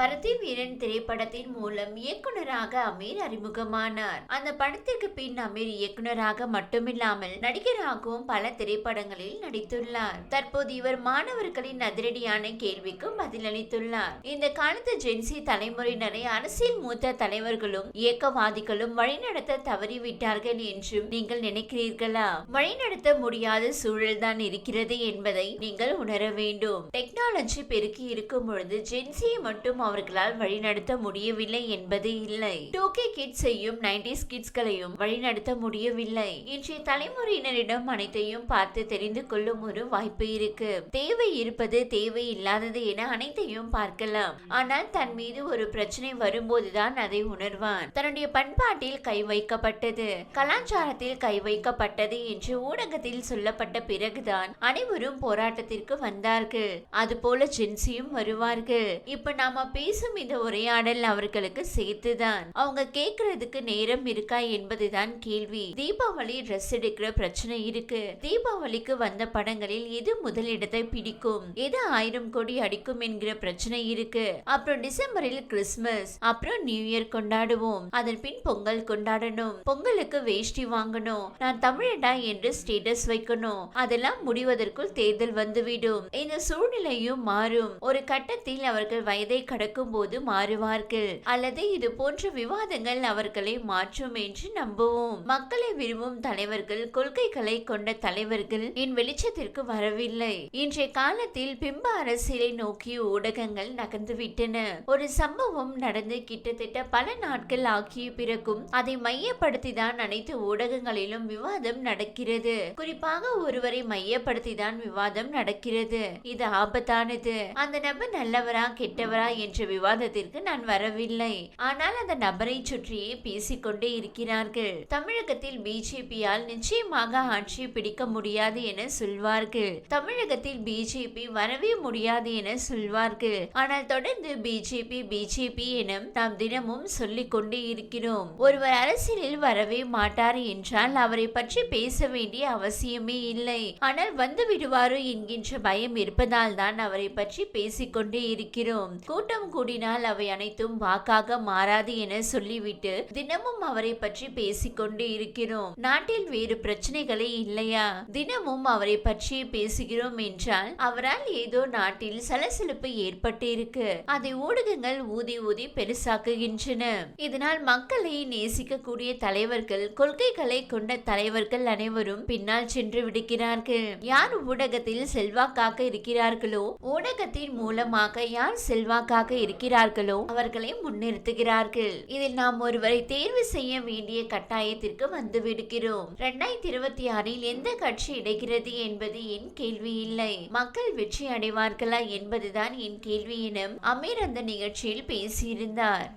பரதி வீரன் திரைப்படத்தின் மூலம் இயக்குனராக அமீர் அறிமுகமானார். அந்த படத்திற்கு பின் அமீர் இயக்குனராக மட்டுமில்லாமல் நடிகராகவும் பல திரைப்படங்களில் நடித்துள்ளார். தற்போது இவர் மாணவர்களின் அதிரடியான கேள்விக்கு பதிலளித்துள்ளார். இந்த காலத்து ஜென்சி தலைமுறையினரை அரசியல் மூத்த தலைவர்களும் இயக்கவாதிகளும் வழிநடத்த தவறிவிட்டார்கள் என்றும் நீங்கள் நினைக்கிறீர்களா? வழிநடத்த முடியாத சூழல்தான் இருக்கிறது என்பதை நீங்கள் உணர வேண்டும். டெக்னாலஜி பெருக்கி இருக்கும் பொழுது ஜென்சியை மட்டும் அவர்களால் வழிநடத்த முடியவில்லை என்பது இல்லை. டோக்கே கிட்ஸ் செய்யும் நைன்டிஸ் கிட்ஸ்களையும் வழிநடத்த முடியவில்லை. இன்றைய தலைமுறையினரிடம் அனைத்தையும் பார்த்து தெரிந்து கொள்ளும் ஒரு வாய்ப்பு இருக்கு. தேவை இருப்பது தேவை இல்லாதது என அனைத்தையும் பார்க்கலாம். ஆனால் தன் மீது ஒரு பிரச்சனை வரும்போதுதான் அதை உணர்வான். தன்னுடைய பண்பாட்டில் கை வைக்கப்பட்டது கலாச்சாரத்தில் கை வைக்கப்பட்டது என்று ஊடகத்தில் சொல்லப்பட்ட பிறகுதான் அனைவரும் போராட்டத்திற்கு வந்தார்கள். அதுபோல ஜென்சியும் வருவார்கள். இப்ப நாம பேசும் இந்த உரையாடல் அவர்களுக்கு சேர்த்துதான். அவங்க கேக்குறதுக்கு நேரம் இருக்கா என்பதுதான் கேள்வி. தீபாவளி ட்ரெஸ் எடுக்கிற பிரச்சனை இருக்கு. தீபாவளிக்கு வந்த படங்களில் எது முதலிடத்தை பிடிக்கும்? எது ஆயிரம் கோடி அடிக்கும் என்கிற பிரச்சனை இருக்கு. அப்புறம் டிசம்பரில் கிறிஸ்துமஸ் அப்புறம் நியூ இயர் கொண்டாடுவோம். அதன் பின் பொங்கல் கொண்டாடணும். பொங்கலுக்கு வேஷ்டி வாங்கணும். நான் தமிழடா என்று ஸ்டேட்டஸ் வைக்கணும். அதெல்லாம் முடிவதற்குள் தேர்தல் வந்துவிடும். இந்த சூழ்நிலையும் மாறும். ஒரு கட்டத்தில் அவர்கள் வயதை கடக்கும் போது மாறுவார்கள். அல்லது இது போன்ற விவாதங்கள் அவர்களை மாற்றும் என்று நம்புவோம். மக்களை விரும்பும் தலைவர்கள் கொள்கைகளை கொண்ட தலைவர்கள் என் வெளிச்சத்திற்கு வரவில்லை. இன்றைய காலத்தில் பிம்ப அரசியலை நோக்கி ஊடகங்கள் நகர்ந்துவிட்டன ஒரு சம்பவம் நடந்து கிட்டத்தட்ட பல நாட்கள் ஆகிய பிறகும் அதை மையப்படுத்தி தான் அனைத்து ஊடகங்களிலும் விவாதம் நடக்கிறது. குறிப்பாக ஒருவரை மையப்படுத்தி தான் விவாதம் நடக்கிறது. இது ஆபத்தானது. அந்த நபர் நல்லவரா கெட்டவரா என்ற விவாதத்திற்கு நான் வரவில்லை. ஆனால் அந்த நபரை சுற்றியே பேசிக்கொண்டே இருக்கிறார்கள். தமிழகத்தில் பிஜேபியால் நிச்சயமாக ஆட்சியை பிடிக்க முடியாது என சொல்வார்கள். தமிழகத்தில் பிஜேபி வரவே முடியாது என சொல்வார்கள். ஆனால் தொடர்ந்து பிஜேபி பிஜேபி என நாம் தினமும் சொல்லிக் கொண்டே இருக்கிறோம். ஒருவர் அரசியலில் வரவே மாட்டார் என்றால் அவரை பற்றி பேச வேண்டிய அவசியமே இல்லை. ஆனால் வந்து விடுவாரோ என்கின்ற பயம் இருப்பதால் தான் அவரை பற்றி பேசிக்கொண்டே இருக்கிறோம். கூட்டம் கூடினால் அவை அனைத்தும் வாக்காக மாறாது என சொல்லிவிட்டு தினமும் அவரை பற்றி பேசிக்கொண்டு இருக்கிறோம். நாட்டில் வேறு பிரச்சனைகளே இல்லையா? தினமும் அவரை பற்றி பேசுகிறோம் என்றால் அவரால் ஏதோ நாட்டில் சலசலப்பு ஏற்பட்டு இருக்கு அதை ஊடகங்கள் ஊதி ஊதி பெருசாக்குகின்றன. இதனால் மக்களை நேசிக்கக்கூடிய தலைவர்கள் கொள்கைகளை கொண்ட தலைவர்கள் அனைவரும் பின்னால் சென்று விடுகிறார்கள். யார் ஊடகத்தில் செல்வாக்காக இருக்கிறார்களோ ஊடகத்தின் மூலமாக யார் செல்வாக்காக இருக்கிறார்களோ அவர்களை முன்னிறுத்துகிறார்கள். இதில் நாம் ஒருவரை தேர்வு செய்ய வேண்டிய கட்டாயத்திற்கு வந்து விடுகிறோம் இரண்டாயிரத்தி இருபத்தி ஆறில் எந்த கட்சி இடைகிறது என்பது என் கேள்வி இல்லை. மக்கள் வெற்றி அடைவார்களா என்பதுதான் என் கேள்வி எனும் அமீர் அந்த நிகழ்ச்சியில் பேசியிருந்தார்.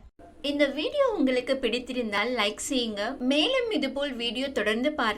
இந்த வீடியோ உங்களுக்கு பிடித்திருந்தால் லைக் செய்யுங்க. மேலும் இதுபோல் வீடியோ தொடர்ந்து பார்க்க